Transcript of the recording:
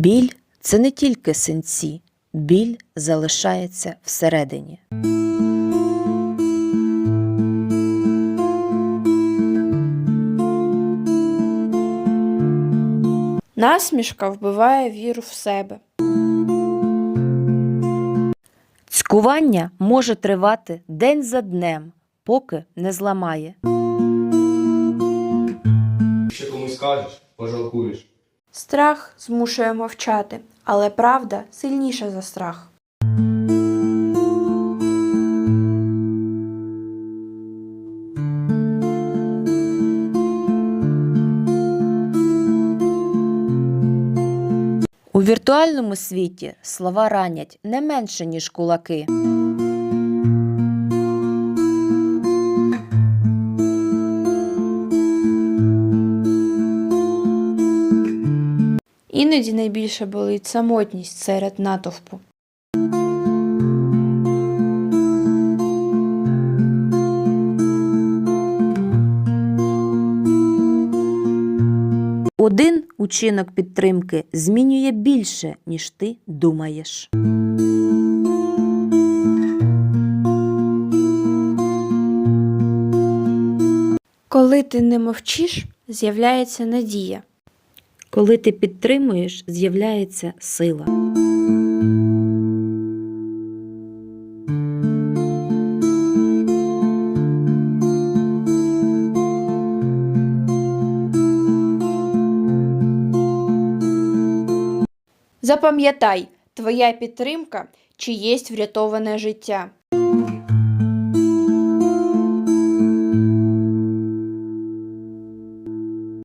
Біль це не тільки синці, біль залишається всередині. Насмішка вбиває віру в себе. Цькування може тривати день за днем, поки не зламає. Ще комусь скажеш, пожалкуєш. Страх змушує мовчати, але правда сильніша за страх. У віртуальному світі слова ранять не менше, ніж кулаки. Іноді найбільше болить самотність серед натовпу. Один учинок підтримки змінює більше, ніж ти думаєш. Коли ти не мовчиш, з'являється надія. Коли ти підтримуєш, з'являється сила. Запам'ятай, твоя підтримка чиєсь врятоване життя.